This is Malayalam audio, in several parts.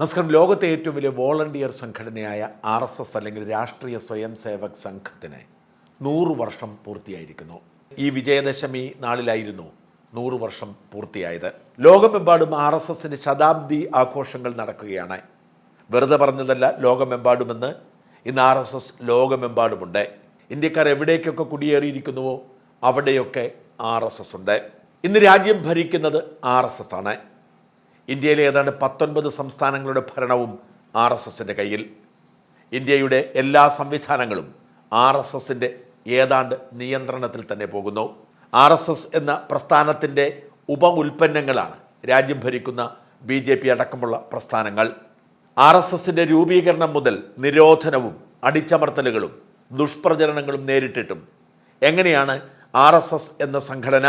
നമസ്കാരം. ലോകത്തെ ഏറ്റവും വലിയ വോളണ്ടിയർ സംഘടനയായ ആർ എസ് എസ് അല്ലെങ്കിൽ രാഷ്ട്രീയ സ്വയം സേവക് സംഘത്തിന് നൂറ് വർഷം പൂർത്തിയായിരിക്കുന്നു. ഈ വിജയദശമി നാളിലായിരുന്നു നൂറ് വർഷം പൂർത്തിയായത്. ലോകമെമ്പാടും ആർ എസ് എസിന് ശതാബ്ദി ആഘോഷങ്ങൾ നടക്കുകയാണ്. വെറുതെ പറഞ്ഞതല്ല ലോകമെമ്പാടുമെന്ന് ഇന്ന് ആർ എസ് എസ് ലോകമെമ്പാടുമുണ്ട്. ഇന്ത്യക്കാർ എവിടേക്കൊക്കെ കുടിയേറിയിരിക്കുന്നുവോ അവിടെയൊക്കെ ആർ എസ് എസ് ഉണ്ട്. ഇന്ന് രാജ്യം ഭരിക്കുന്നത് ആർ എസ് എസ് ആണ്. ഇന്ത്യയിലെ ഏതാണ്ട് പത്തൊൻപത് സംസ്ഥാനങ്ങളുടെ ഭരണവും ആർ എസ് എസിന്റെ കയ്യിൽ. ഇന്ത്യയുടെ എല്ലാ സംവിധാനങ്ങളും ആർ എസ് എസിന്റെ ഏതാണ്ട് നിയന്ത്രണത്തിൽ തന്നെ പോകുന്നു. ആർ എസ് എസ് എന്ന പ്രസ്ഥാനത്തിന്റെ ഉപ ഉൽപ്പന്നങ്ങളാണ് രാജ്യം ഭരിക്കുന്ന ബി ജെ പി അടക്കമുള്ള പ്രസ്ഥാനങ്ങൾ. ആർ എസ് എസിന്റെ രൂപീകരണം മുതൽ നിരോധനവും അടിച്ചമർത്തലുകളും ദുഷ്പ്രചരണങ്ങളും നേരിട്ടിട്ടും എങ്ങനെയാണ് ആർ എസ് എസ് എന്ന സംഘടന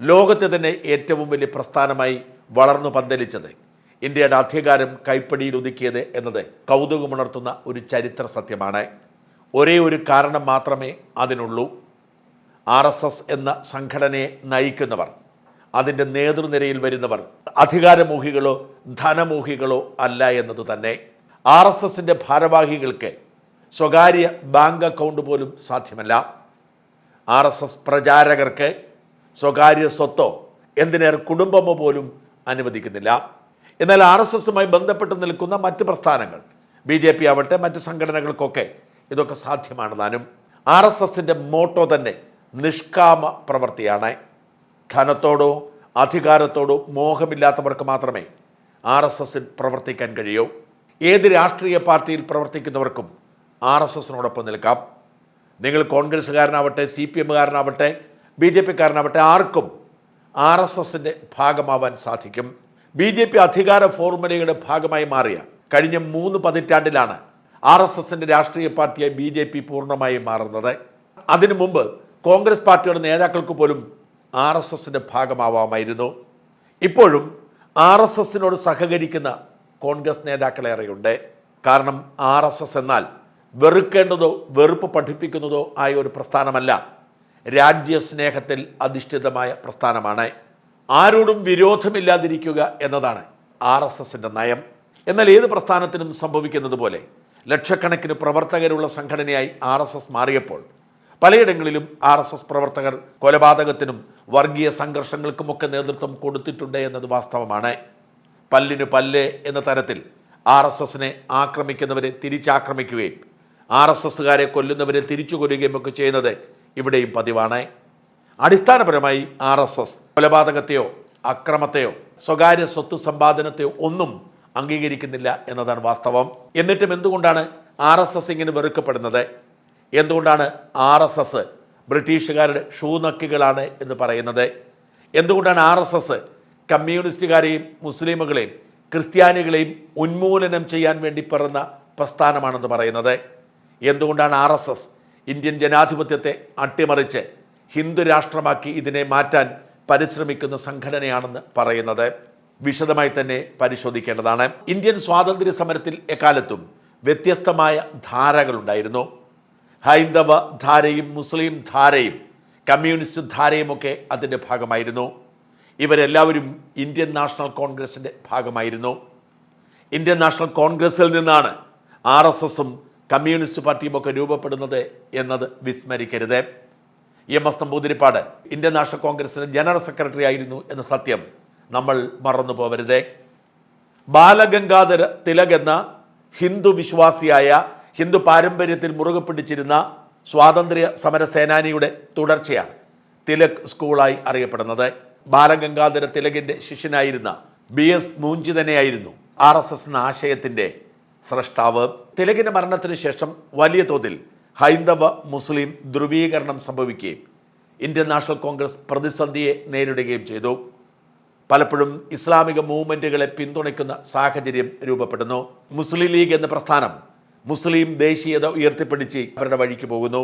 ലോകത്തെ തന്നെ ഏറ്റവും വലിയ പ്രസ്ഥാനമായി വളർന്നു പന്തലിച്ചത്. ഇന്ത്യയുടെ അധികാരം കൈപ്പടിയിൽ ഒതുക്കിയത് എന്നത് കൗതുകമുണർത്തുന്ന ഒരു ചരിത്ര സത്യമാണ്. ഒരേ ഒരു കാരണം മാത്രമേ അതിനുള്ളൂ. ആർ എസ് എസ് എന്ന സംഘടനയെ നയിക്കുന്നവർ അതിന്റെ നേതൃനിരയിൽ വരുന്നവർ അധികാരമോഹികളോ ധനമോഹികളോ അല്ല എന്നത് തന്നെ. ആർ എസ് എസിന്റെ ഭാരവാഹികൾക്ക് സ്വകാര്യ ബാങ്ക് അക്കൗണ്ട് പോലും സാധ്യമല്ല. ആർ എസ് എസ് പ്രചാരകർക്ക് സ്വകാര്യ സ്വത്തോ എന്തിനേറെ കുടുംബമോ പോലും അനുവദിക്കുന്നില്ല. എന്നാൽ ആർ എസ് എസുമായി ബന്ധപ്പെട്ട് നിൽക്കുന്ന മറ്റ് പ്രസ്ഥാനങ്ങൾ ബി ജെ പി ആവട്ടെ മറ്റ് സംഘടനകൾക്കൊക്കെ ഇതൊക്കെ സാധ്യമാണ് താനും ആർ എസ് എസിന്റെ മോട്ടോ തന്നെ നിഷ്കാമ പ്രവൃത്തിയാണ്. ധനത്തോടോ അധികാരത്തോടോ മോഹമില്ലാത്തവർക്ക് മാത്രമേ ആർ എസ് എസിൽ പ്രവർത്തിക്കാൻ കഴിയൂ. ഏത് രാഷ്ട്രീയ പാർട്ടിയിൽ പ്രവർത്തിക്കുന്നവർക്കും ആർ എസ് എസിനോടൊപ്പം നിൽക്കാം. നിങ്ങൾ കോൺഗ്രസ്സുകാരനാവട്ടെ സി പി എമ്മുകാരനാവട്ടെ ബി ജെ പിക്കാരനാവട്ടെ ആർക്കും ആർ എസ് എസിന്റെ ഭാഗമാവാൻ സാധിക്കും. ബി ജെ പി അധികാര ഫോർമുലയുടെ ഭാഗമായി മാറിയ കഴിഞ്ഞ മൂന്ന് പതിറ്റാണ്ടിലാണ് ആർ എസ് എസിന്റെ രാഷ്ട്രീയ പാർട്ടിയായി ബി ജെ പി പൂർണമായും മാറുന്നത്. അതിനു മുമ്പ് കോൺഗ്രസ് പാർട്ടിയുടെ നേതാക്കൾക്ക് പോലും ആർ എസ് എസിന്റെ ഭാഗമാവാമായിരുന്നു. ഇപ്പോഴും ആർ എസ് എസിനോട് സഹകരിക്കുന്ന കോൺഗ്രസ് നേതാക്കളേറെയുണ്ട് കാരണം ആർ എസ് എസ് എന്നാൽ വെറുക്കേണ്ടതോ വെറുപ്പ് പഠിപ്പിക്കുന്നതോ ആയ ഒരു പ്രസ്ഥാനമല്ല രാജ്യസ്നേഹത്തിൽ അധിഷ്ഠിതമായ പ്രസ്ഥാനമാണ്. ആരോടും വിരോധമില്ലാതിരിക്കുക എന്നതാണ് ആർ എസ് എസിന്റെ നയം. എന്നാൽ ഏത് പ്രസ്ഥാനത്തിനും സംഭവിക്കുന്നത് പോലെ ലക്ഷക്കണക്കിന് പ്രവർത്തകരുള്ള സംഘടനയായി ആർ എസ് എസ് മാറിയപ്പോൾ പലയിടങ്ങളിലും ആർ എസ് എസ് പ്രവർത്തകർ കൊലപാതകത്തിനും വർഗീയ സംഘർഷങ്ങൾക്കുമൊക്കെ നേതൃത്വം കൊടുത്തിട്ടുണ്ട് എന്നത് വാസ്തവമാണ്. പല്ലിന് പല്ല് എന്ന തരത്തിൽ ആർ എസ് എസിനെ ആക്രമിക്കുന്നവരെ തിരിച്ചാക്രമിക്കുകയും ആർ എസ് എസുകാരെ കൊല്ലുന്നവരെ തിരിച്ചു കൊല്ലുകയും ഒക്കെ ചെയ്യുന്നത് ഇവിടെയും പതിവാണ്. അടിസ്ഥാനപരമായി ആർ എസ് എസ് കൊലപാതകത്തെയോ അക്രമത്തെയോ സ്വകാര്യ സ്വത്ത് സമ്പാദനത്തെയോ ഒന്നും അംഗീകരിക്കുന്നില്ല എന്നതാണ് വാസ്തവം. എന്നിട്ടും എന്തുകൊണ്ടാണ് ആർ എസ് എസ് ഇങ്ങനെ വെറുക്കപ്പെടുന്നത്? എന്തുകൊണ്ടാണ് ആർ എസ് എസ് ബ്രിട്ടീഷുകാരുടെ ഷൂനക്കികളാണ് എന്ന് പറയുന്നത്? എന്തുകൊണ്ടാണ് ആർ എസ് എസ് കമ്മ്യൂണിസ്റ്റുകാരെയും മുസ്ലിമുകളെയും ക്രിസ്ത്യാനികളെയും ഉന്മൂലനം ചെയ്യാൻ വേണ്ടി പിറന്ന പ്രസ്ഥാനമാണെന്ന് പറയുന്നത്? എന്തുകൊണ്ടാണ് ആർ എസ് എസ് ഇന്ത്യൻ ജനാധിപത്യത്തെ അട്ടിമറിച്ച് ഹിന്ദു രാഷ്ട്രമാക്കി ഇതിനെ മാറ്റാൻ പരിശ്രമിക്കുന്ന സംഘടനയാണെന്ന് പറയുന്നത് വിശദമായി തന്നെ പരിശോധിക്കേണ്ടതാണ്. ഇന്ത്യൻ സ്വാതന്ത്ര്യ സമരത്തിൽ എക്കാലത്തും വ്യത്യസ്തമായ ധാരകളുണ്ടായിരുന്നു. ഹൈന്ദവ ധാരയും മുസ്ലിം ധാരയും കമ്മ്യൂണിസ്റ്റ് ധാരയുമൊക്കെ അതിന്റെ ഭാഗമായിരുന്നു. ഇവരെല്ലാവരും ഇന്ത്യൻ നാഷണൽ കോൺഗ്രസിന്റെ ഭാഗമായിരുന്നു. ഇന്ത്യൻ നാഷണൽ കോൺഗ്രസിൽ നിന്നാണ് ആർ എസ് എസും കമ്മ്യൂണിസ്റ്റ് പാർട്ടിയും ഒക്കെ രൂപപ്പെടുന്നത് എന്നത് വിസ്മരിക്കരുത്. M S Namboodiripad Indian National കോൺഗ്രസിന് ജനറൽ സെക്രട്ടറി ആയിരുന്നു എന്ന സത്യം നമ്മൾ മറന്നു പോവരുത്. ബാലഗംഗാധര തിലക് എന്ന ഹിന്ദു വിശ്വാസിയായ ഹിന്ദു പാരമ്പര്യത്തിൽ മുറുകെ പിടിച്ചിരുന്ന സ്വാതന്ത്ര്യ സമര സേനാനിയുടെ തുടർച്ചയാണ് തിലക് സ്കൂളായി അറിയപ്പെടുന്നത്. ബാലഗംഗാധര തിലകിന്റെ ശിഷ്യനായിരുന്ന ബി എസ് മൂഞ്ചി തന്നെയായിരുന്നു ആർ എസ് എസ് എന്ന ആശയത്തിന്റെ സ്രഷ്ടാവ് തിലകിന്റെ മരണത്തിന് ശേഷം വലിയ തോതിൽ ഹൈന്ദവ മുസ്ലിം ധ്രുവീകരണം സംഭവിക്കുകയും ഇന്ത്യൻ നാഷണൽ കോൺഗ്രസ് പ്രതിസന്ധിയെ നേരിടുകയും ചെയ്തു. പലപ്പോഴും ഇസ്ലാമിക മൂവ്മെന്റുകളെ പിന്തുണയ്ക്കുന്ന സാഹചര്യം രൂപപ്പെടുന്നു. മുസ്ലിം ലീഗ് എന്ന പ്രസ്ഥാനം മുസ്ലിം ദേശീയത ഉയർത്തിപ്പിടിച്ച് അവരുടെ വഴിക്ക് പോകുന്നു.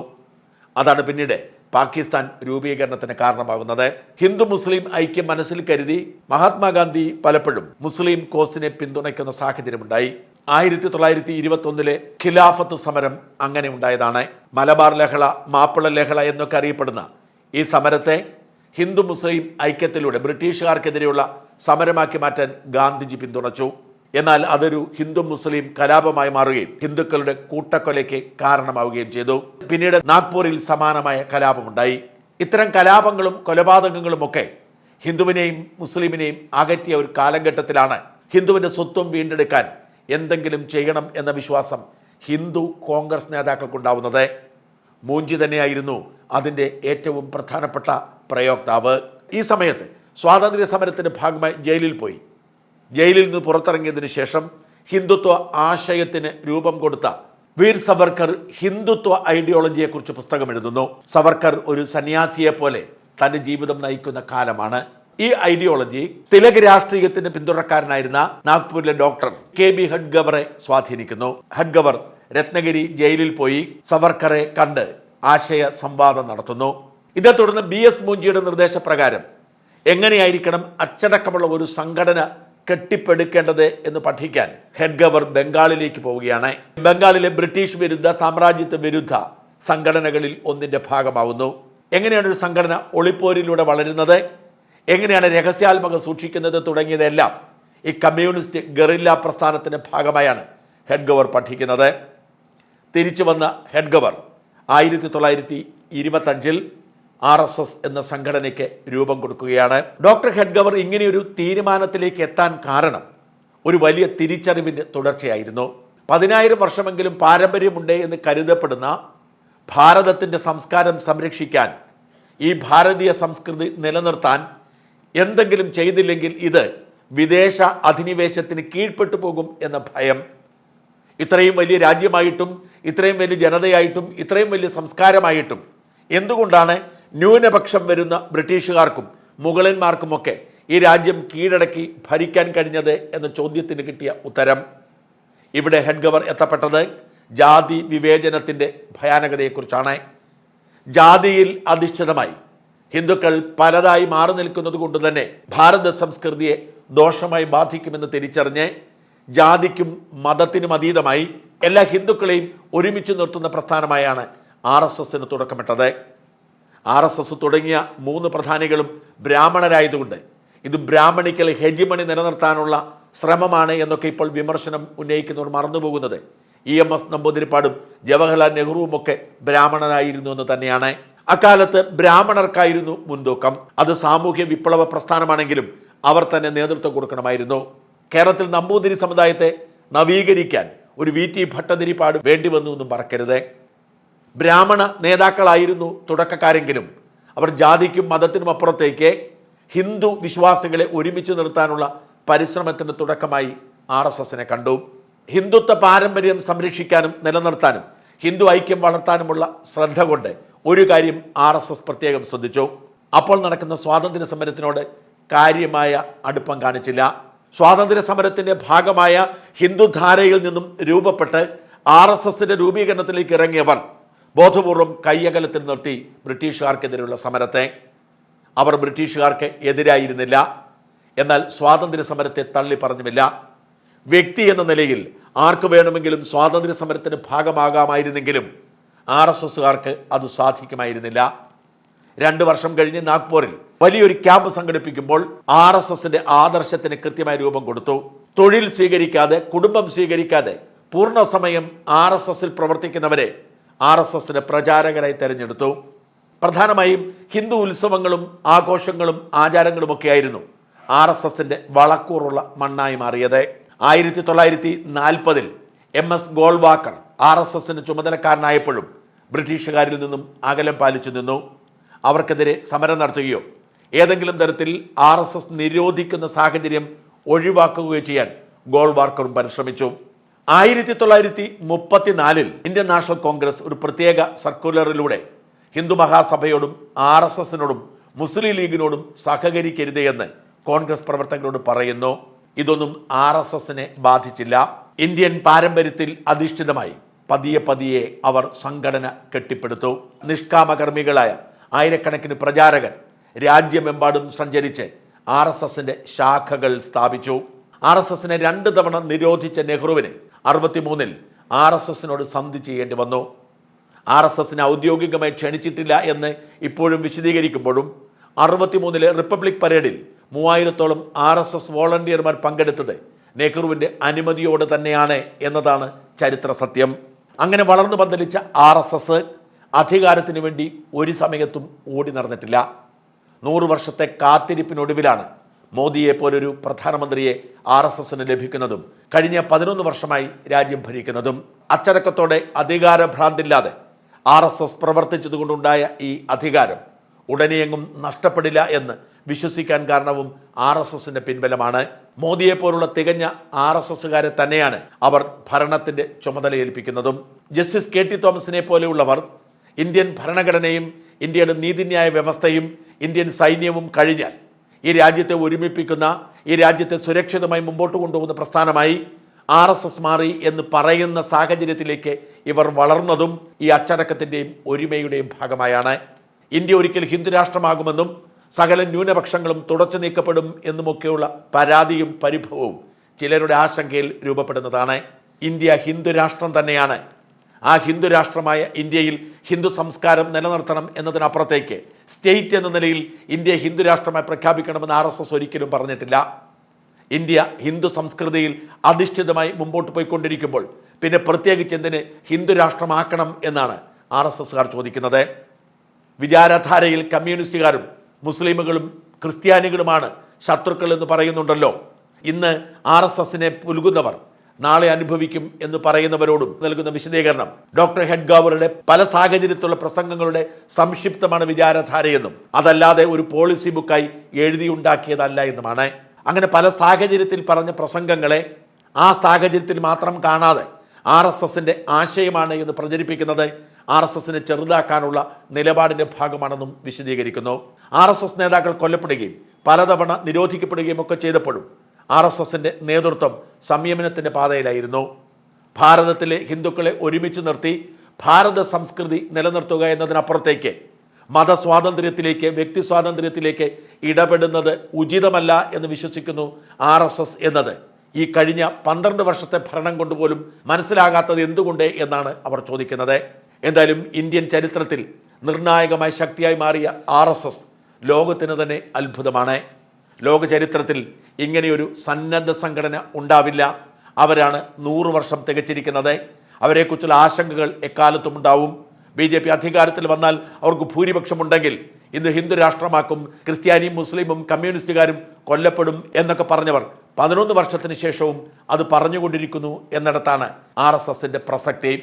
അതാണ് പിന്നീട് പാകിസ്ഥാൻ രൂപീകരണത്തിന് കാരണമാകുന്നത്. ഹിന്ദു മുസ്ലിം ഐക്യം മനസ്സിൽ കരുതി മഹാത്മാഗാന്ധി പലപ്പോഴും മുസ്ലിം കോസ്റ്റിനെ പിന്തുണയ്ക്കുന്ന സാഹചര്യമുണ്ടായി. ആയിരത്തി തൊള്ളായിരത്തി ഇരുപത്തി ഒന്നിലെ ഖിലാഫത്ത് സമരം അങ്ങനെ ഉണ്ടായതാണ്. മലബാർ ലഹള മാപ്പിള ലഹള എന്നൊക്കെ അറിയപ്പെടുന്ന ഈ സമരത്തെ ഹിന്ദു മുസ്ലിം ഐക്യത്തിലൂടെ ബ്രിട്ടീഷുകാർക്കെതിരെയുള്ള സമരമാക്കി മാറ്റാൻ ഗാന്ധിജി പിന്തുണച്ചു. എന്നാൽ അതൊരു ഹിന്ദു മുസ്ലിം കലാപമായി മാറുകയും ഹിന്ദുക്കളുടെ കൂട്ടക്കൊലയ്ക്ക് കാരണമാവുകയും ചെയ്തു. പിന്നീട് നാഗ്പൂരിൽ സമാനമായ കലാപമുണ്ടായി. ഇത്തരം കലാപങ്ങളും കൊലപാതകങ്ങളും ഒക്കെ ഹിന്ദുവിനെയും മുസ്ലിമിനെയും അകറ്റിയ ഒരു കാലഘട്ടത്തിലാണ് ഹിന്ദുവിന്റെ സ്വത്വം വീണ്ടെടുക്കാൻ എന്തെങ്കിലും ചെയ്യണം എന്ന വിശ്വാസം ഹിന്ദു കോൺഗ്രസ് നേതാക്കൾക്കുണ്ടാവുന്നത്. മൂഞ്ചി തന്നെയായിരുന്നു അതിന്റെ ഏറ്റവും പ്രധാനപ്പെട്ട പ്രയോക്താവ്. ഈ സമയത്ത് സ്വാതന്ത്ര്യ സമരത്തിന്റെ ഭാഗമായി ജയിലിൽ പോയി. ജയിലിൽ നിന്ന് പുറത്തിറങ്ങിയതിനു ശേഷം ഹിന്ദുത്വ ആശയത്തിന് രൂപം കൊടുത്ത വീർ സവർക്കർ ഹിന്ദുത്വ ഐഡിയോളജിയെക്കുറിച്ച് പുസ്തകം എഴുതുന്നു. സവർക്കർ ഒരു സന്യാസിയെ പോലെ തന്റെ ജീവിതം നയിക്കുന്ന കാലമാണ്. ഈ ഐഡിയോളജി തിലക് രാഷ്ട്രീയത്തിന്റെ പിന്തുണക്കാരനായിരുന്ന നാഗ്പൂരിലെ ഡോക്ടർ കെ ബി ഹഡ്ഗവറെ സ്വാധീനിക്കുന്നു. ഹഡ്ഗവർ രത്നഗിരി ജയിലിൽ പോയി സവർക്കറെ കണ്ട് ആശയ സംവാദം നടത്തുന്നു. ഇതേ തുടർന്ന് ബി എസ് മൂഞ്ചിയുടെ നിർദ്ദേശപ്രകാരം എങ്ങനെയായിരിക്കണം അച്ചടക്കമുള്ള ഒരു സംഘടന കെട്ടിപ്പടുക്കേണ്ടത് എന്ന് പഠിക്കാൻ ഹെഡ്ഗവർ ബംഗാളിലേക്ക് പോവുകയാണ്. ബംഗാളിലെ ബ്രിട്ടീഷ് വിരുദ്ധ സാമ്രാജ്യത്വ വിരുദ്ധ സംഘടനകളിൽ ഒന്നിന്റെ ഭാഗമാവുന്നു. എങ്ങനെയാണ് ഒരു സംഘടന ഒളിപ്പോരിലൂടെ വളരുന്നത്? എങ്ങനെയാണ് രഹസ്യാത്മകം സൂക്ഷിക്കുന്നത് തുടങ്ങിയതെല്ലാം ഈ കമ്മ്യൂണിസ്റ്റ് ഗറില്ല പ്രസ്ഥാനത്തിന്റെ ഭാഗമായാണ് ഹെഡ്ഗവർ പഠിക്കുന്നത്. തിരിച്ചു വന്ന ഹെഡ്ഗവർ ആയിരത്തി തൊള്ളായിരത്തി ഇരുപത്തഞ്ചിൽ ആർ എസ് എസ് എന്ന സംഘടനയ്ക്ക് രൂപം കൊടുക്കുകയാണ്. ഡോക്ടർ ഹെഡ്ഗവർ ഇങ്ങനെയൊരു തീരുമാനത്തിലേക്ക് എത്താൻ കാരണം ഒരു വലിയ തിരിച്ചറിവിന്റെ തുടർച്ചയായിരുന്നു. പതിനായിരം വർഷമെങ്കിലും പാരമ്പര്യമുണ്ട് എന്ന് കരുതപ്പെടുന്ന ഭാരതത്തിന്റെ സംസ്കാരം സംരക്ഷിക്കാൻ ഈ ഭാരതീയ സംസ്കൃതി നിലനിർത്താൻ എന്തെങ്കിലും ചെയ്തില്ലെങ്കിൽ ഇത് വിദേശ അധിനിവേശത്തിന് കീഴ്പ്പെട്ടു പോകും എന്ന ഭയം. ഇത്രയും വലിയ രാജ്യമായിട്ടും ഇത്രയും വലിയ ജനതയായിട്ടും ഇത്രയും വലിയ സംസ്കാരമായിട്ടും എന്തുകൊണ്ടാണ് ന്യൂനപക്ഷം വരുന്ന ബ്രിട്ടീഷുകാർക്കും മുഗളന്മാർക്കുമൊക്കെ ഈ രാജ്യം കീഴടക്കി ഭരിക്കാൻ കഴിഞ്ഞത് എന്ന ചോദ്യത്തിന് കിട്ടിയ ഉത്തരം. ഇവിടെ ഹെഡ് ഗവർ എത്തപ്പെട്ടത് ജാതി വിവേചനത്തിന്റെ ഭയാനകതയെക്കുറിച്ചാണ്. ജാതിയിൽ അധിഷ്ഠിതമായി ഹിന്ദുക്കൾ പലതായി മാറി നിൽക്കുന്നത് കൊണ്ട് തന്നെ ഭാരത സംസ്കൃതിയെ ദോഷമായി ബാധിക്കുമെന്ന് തിരിച്ചറിഞ്ഞ് ജാതിക്കും മതത്തിനും അതീതമായി എല്ലാ ഹിന്ദുക്കളെയും ഒരുമിച്ച് നിർത്തുന്ന പ്രസ്ഥാനമായാണ് ആർ എസ് എസിന് തുടക്കമിട്ടത്. ആർ എസ് എസ് തുടങ്ങിയ മൂന്ന് പ്രധാനികളും ബ്രാഹ്മണരായതുകൊണ്ട് ഇത് ബ്രാഹ്മണിക്കൽ ഹെജിമണി നിലനിർത്താനുള്ള ശ്രമമാണ് എന്നൊക്കെ ഇപ്പോൾ വിമർശനം ഉന്നയിക്കുന്നവർ മറന്നുപോകുന്നത്. ഇ എം എസ് നമ്പൂതിരിപ്പാടും ജവഹർലാൽ നെഹ്റുവും ഒക്കെ ബ്രാഹ്മണനായിരുന്നു എന്ന് തന്നെയാണ്. അക്കാലത്ത് ബ്രാഹ്മണർക്കായിരുന്നു മുൻതൂക്കം. അത് സാമൂഹ്യ വിപ്ലവ പ്രസ്ഥാനമാണെങ്കിലും അവർ തന്നെ നേതൃത്വം കൊടുക്കണമായിരുന്നു. കേരളത്തിൽ നമ്പൂതിരി സമുദായത്തെ നവീകരിക്കാൻ ഒരു വി ടി ഭട്ടതിരിപ്പാട് വേണ്ടി വന്നു എന്നും മറക്കരുത്. ബ്രാഹ്മണ നേതാക്കളായിരുന്നു തുടക്കക്കാരെങ്കിലും. അവർ ജാതിക്കും മതത്തിനും അപ്പുറത്തേക്ക് ഹിന്ദു വിശ്വാസികളെ ഒരുമിച്ച് നിർത്താനുള്ള പരിശ്രമത്തിന് തുടക്കമായി ആർ എസ് എസിനെ കണ്ടു. ഹിന്ദുത്വ പാരമ്പര്യം സംരക്ഷിക്കാനും നിലനിർത്താനും ഹിന്ദു ഐക്യം വളർത്താനുമുള്ള ശ്രദ്ധ കൊണ്ട് ഒരു കാര്യം ആർ എസ് എസ് പ്രത്യേകം ശ്രദ്ധിച്ചു. അപ്പോൾ നടക്കുന്ന സ്വാതന്ത്ര്യ സമരത്തിനോട് കാര്യമായ അടുപ്പം കാണിച്ചില്ല. സ്വാതന്ത്ര്യ സമരത്തിന്റെ ഭാഗമായ ഹിന്ദുധാരയിൽ നിന്നും രൂപപ്പെട്ട് ആർ എസ് എസിന്റെ രൂപീകരണത്തിലേക്ക് ഇറങ്ങിയവർ ബോധപൂർവം കയ്യകലത്തിൽ നിർത്തി ബ്രിട്ടീഷുകാർക്കെതിരെയുള്ള സമരത്തെ. അവർ ബ്രിട്ടീഷുകാർക്ക് എതിരായിരുന്നില്ല. എന്നാൽ സ്വാതന്ത്ര്യ സമരത്തെ തള്ളി പറഞ്ഞുമില്ല വ്യക്തി എന്ന നിലയിൽ ആർക്ക് വേണമെങ്കിലും സ്വാതന്ത്ര്യ സമരത്തിന് ഭാഗമാകാമായിരുന്നെങ്കിലും ആർ എസ് എസുകാർക്ക് അത് സാധിക്കുമായിരുന്നില്ല. രണ്ട് വർഷം കഴിഞ്ഞ് നാഗ്പൂരിൽ വലിയൊരു ക്യാമ്പ് സംഘടിപ്പിക്കുമ്പോൾ ആർ എസ് എസിന്റെ ആദർശത്തിന് കൃത്യമായ രൂപം കൊടുത്തു. തൊഴിൽ സ്വീകരിക്കാതെ കുടുംബം സ്വീകരിക്കാതെ പൂർണ സമയം ആർ എസ് എസിൽ പ്രവർത്തിക്കുന്നവരെ ആർ എസ് എസിന്റെ പ്രചാരകരായി തെരഞ്ഞെടുത്തു. പ്രധാനമായും ഹിന്ദു ഉത്സവങ്ങളും ആഘോഷങ്ങളും ആചാരങ്ങളുമൊക്കെയായിരുന്നു ആർ എസ് എസിന്റെ വളക്കൂറുള്ള മണ്ണായി മാറിയത്. ആയിരത്തി തൊള്ളായിരത്തി നാൽപ്പതിൽ M S Golwalkar R S എസിന് ചുമതലക്കാരനായപ്പോഴും ബ്രിട്ടീഷുകാരിൽ നിന്നും അകലം പാലിച്ചു നിന്നു. അവർക്കെതിരെ സമരം നടത്തുകയോ ഏതെങ്കിലും തരത്തിൽ ആർ എസ് എസ് നിരോധിക്കുന്ന സാഹചര്യം ഒഴിവാക്കുകയോ ചെയ്യാൻ ഗോൾവാർക്കറും പരിശ്രമിച്ചു. ആയിരത്തി തൊള്ളായിരത്തി മുപ്പത്തിനാലിൽ ഇന്ത്യൻ നാഷണൽ കോൺഗ്രസ് ഒരു പ്രത്യേക സർക്കുലറിലൂടെ ഹിന്ദു മഹാസഭയോടും ആർ എസ് എസിനോടും മുസ്ലിം ലീഗിനോടും സഹകരിക്കരുത് എന്ന് കോൺഗ്രസ് പ്രവർത്തകരോട് പറയുന്നു. ഇതൊന്നും ആർ എസ് എസിനെ ബാധിച്ചില്ല. ഇന്ത്യൻ പാരമ്പര്യത്തിൽ അധിഷ്ഠിതമായി പതിയെ പതിയെ അവർ സംഘടന കെട്ടിപ്പടുത്തു. നിഷ്കാമകർമ്മികളായ ആയിരക്കണക്കിന് പ്രചാരകർ രാജ്യമെമ്പാടും സഞ്ചരിച്ച് ആർ എസ് എസിന്റെ ശാഖകൾ സ്ഥാപിച്ചു. ആർ എസ് എസിനെ രണ്ട് തവണ നിരോധിച്ച നെഹ്റുവിന് അറുപത്തിമൂന്നിൽ ആർ എസ് എസിനോട് സന്ധി ചെയ്യേണ്ടി വന്നു. ആർ എസ് എസിനെ ഔദ്യോഗികമായി ക്ഷണിച്ചിട്ടില്ല എന്ന് ഇപ്പോഴും വിശദീകരിക്കുമ്പോഴും അറുപത്തിമൂന്നിലെ റിപ്പബ്ലിക് പരേഡിൽ മൂവായിരത്തോളം ആർ എസ് എസ് വോളണ്ടിയർമാർ പങ്കെടുത്തത് നെഹ്റുവിന്റെ അനുമതിയോട് തന്നെയാണ് എന്നതാണ് ചരിത്ര സത്യം. അങ്ങനെ വളർന്നു പന്തലിച്ച ആർ എസ് എസ് അധികാരത്തിന് വേണ്ടി ഒരു സമയത്തും ഓടി നടന്നിട്ടില്ല. നൂറു വർഷത്തെ കാത്തിരിപ്പിനൊടുവിലാണ് മോദിയെ പോലൊരു പ്രധാനമന്ത്രിയെ ആർ എസ് എസിന് ലഭിക്കുന്നതും കഴിഞ്ഞ പതിനൊന്ന് വർഷമായി രാജ്യം ഭരിക്കുന്നതും. അച്ചടക്കത്തോടെ അധികാരഭ്രാന്തില്ലാതെ ആർ എസ് എസ് പ്രവർത്തിച്ചതുകൊണ്ടുണ്ടായ ഈ അധികാരം ഉടനെയെങ്ങും നഷ്ടപ്പെടില്ല എന്ന് വിശ്വസിക്കാൻ കാരണവും ആർ എസ് എസിന്റെ പിൻബലമാണ്. മോദിയെ പോലുള്ള തികഞ്ഞ ആർ എസ് എസുകാരെ തന്നെയാണ് അവർ ഭരണത്തിന്റെ ചുമതല ഏൽപ്പിക്കുന്നതും. ജസ്റ്റിസ് കെ ടി തോമസിനെ പോലെയുള്ളവർ ഇന്ത്യൻ ഭരണഘടനയും ഇന്ത്യയുടെ നീതിന്യായ വ്യവസ്ഥയും ഇന്ത്യൻ സൈന്യവും കഴിഞ്ഞാൽ ഈ രാജ്യത്തെ ഒരുമിപ്പിക്കുന്ന ഈ രാജ്യത്തെ സുരക്ഷിതമായി മുമ്പോട്ട് കൊണ്ടുപോകുന്ന പ്രസ്ഥാനമായി ആർ എസ് എസ് മാറി എന്ന് പറയുന്ന സാഹചര്യത്തിലേക്ക് ഇവർ വളർന്നതും ഈ അച്ചടക്കത്തിന്റെയും ഒരുമയുടെയും ഭാഗമായാണ്. ഇന്ത്യ ഒരിക്കൽ ഹിന്ദു രാഷ്ട്രമാകുമെന്നും സകല ന്യൂനപക്ഷങ്ങളും തുടച്ചു നീക്കപ്പെടും എന്നുമൊക്കെയുള്ള പരാതിയും പരിഭവവും ചിലരുടെ ആശങ്കയിൽ രൂപപ്പെടുന്നതാണ്. ഇന്ത്യ ഹിന്ദു രാഷ്ട്രം തന്നെയാണ്. ആ ഹിന്ദു രാഷ്ട്രമായ ഇന്ത്യയിൽ ഹിന്ദു സംസ്കാരം നിലനിർത്തണം എന്നതിനപ്പുറത്തേക്ക് സ്റ്റേറ്റ് എന്ന നിലയിൽ ഇന്ത്യ ഹിന്ദു രാഷ്ട്രമായി പ്രഖ്യാപിക്കണമെന്ന് ആർ എസ് എസ് ഒരിക്കലും പറഞ്ഞിട്ടില്ല. ഇന്ത്യ ഹിന്ദു സംസ്കൃതിയിൽ അധിഷ്ഠിതമായി മുമ്പോട്ട് പോയിക്കൊണ്ടിരിക്കുമ്പോൾ പിന്നെ പ്രത്യേകിച്ച് എന്തിന് ഹിന്ദു രാഷ്ട്രമാക്കണം എന്നാണ് ആർ എസ് ചോദിക്കുന്നത്. വിചാരധാരയിൽ കമ്മ്യൂണിസ്റ്റുകാരും മുസ്ലിമുകളും ക്രിസ്ത്യാനികളുമാണ് ശത്രുക്കൾ എന്ന് പറയുന്നുണ്ടല്ലോ. ഇന്ന് ആർ എസ് എസിനെ പുലുകുന്നവർ നാളെ അനുഭവിക്കും എന്ന് പറയുന്നവരോടും നൽകുന്ന വിശദീകരണം. ഡോക്ടർ ഹെഡ്ഗാവറുടെ പല സാഹചര്യത്തിലുള്ള പ്രസംഗങ്ങളുടെ സംക്ഷിപ്തമാണ് വിചാരധാരയെന്നും അതല്ലാതെ ഒരു പോളിസി ബുക്കായി എഴുതിയുണ്ടാക്കിയതല്ല എന്നുമാണ്. അങ്ങനെ പല സാഹചര്യത്തിൽ പറഞ്ഞ പ്രസംഗങ്ങളെ ആ സാഹചര്യത്തിൽ മാത്രം കാണാതെ ആർ എസ് എസിന്റെ ആശയമാണ് എന്ന് പ്രചരിപ്പിക്കുന്നത് ആർ എസ് എസിനെ ചെറുതാക്കാനുള്ള നിലപാടിന്റെ ഭാഗമാണെന്നും വിശദീകരിക്കുന്നു. ആർ എസ് എസ് നേതാക്കൾ കൊല്ലപ്പെടുകയും പലതവണ നിരോധിക്കപ്പെടുകയും ഒക്കെ ചെയ്തപ്പോഴും ആർ എസ് എസിന്റെ നേതൃത്വം സംയമനത്തിന്റെ പാതയിലായിരുന്നു. ഭാരതത്തിലെ ഹിന്ദുക്കളെ ഒരുമിച്ച് നിർത്തി ഭാരത സംസ്കൃതി നിലനിർത്തുക എന്നതിനപ്പുറത്തേക്ക് മതസ്വാതന്ത്ര്യത്തിലേക്ക് വ്യക്തി സ്വാതന്ത്ര്യത്തിലേക്ക് ഇടപെടുന്നത് ഉചിതമല്ല എന്ന് വിശ്വസിക്കുന്നു ആർ എസ് എസ് എന്നത്. ഈ കഴിഞ്ഞ പന്ത്രണ്ട് വർഷത്തെ ഭരണം കൊണ്ടുപോലും മനസ്സിലാകാത്തത് എന്തുകൊണ്ട് എന്നാണ് അവർ ചോദിക്കുന്നത്. എന്തായാലും ഇന്ത്യൻ ചരിത്രത്തിൽ നിർണായകമായ ശക്തിയായി മാറിയ ആർ എസ് എസ് ലോകത്തിന് തന്നെ അത്ഭുതമാണ്. ലോക ചരിത്രത്തിൽ ഇങ്ങനെയൊരു സന്നദ്ധ സംഘടന ഉണ്ടാവില്ല. അവരാണ് നൂറ് വർഷം തികച്ചിരിക്കുന്നത്. അവരെക്കുറിച്ചുള്ള ആശങ്കകൾ എക്കാലത്തും ഉണ്ടാവും. ബി ജെ പി അധികാരത്തിൽ വന്നാൽ അവർക്ക് ഭൂരിപക്ഷമുണ്ടെങ്കിൽ ഇന്ന് ഹിന്ദു രാഷ്ട്രമാക്കും ക്രിസ്ത്യാനിയും മുസ്ലിമും കമ്മ്യൂണിസ്റ്റുകാരും കൊല്ലപ്പെടും എന്നൊക്കെ പറഞ്ഞവർ പതിനൊന്ന് വർഷത്തിന് ശേഷവും അത് പറഞ്ഞുകൊണ്ടിരിക്കുന്നു എന്നിടത്താണ് ആർ എസ് പ്രസക്തി.